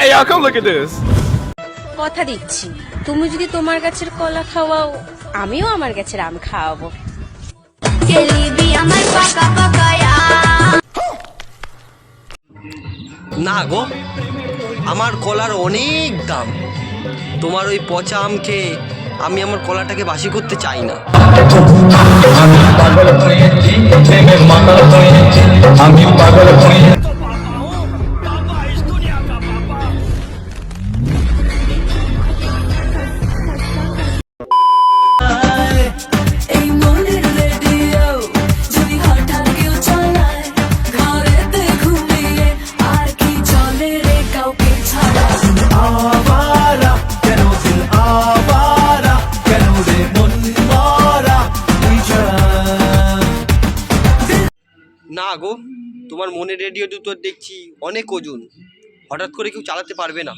Hey, y'all, come look at this. কথা দিচ্ছি। তুমি যদি তোমার গাছের কলা খাওয়াও আমিও আমার গাছের আম খাওয়াবো। না গো আমার কলার অনেক দাম। তোমার ওই পচা আম খেয়ে আমি আমার কলাটাকে বাসি করতে চাই না। না গো, তোমার মনে রেডিও দুটো দেখছি, অনেক ওজন। হঠাৎ করে কেউ চালাতে পারবে না।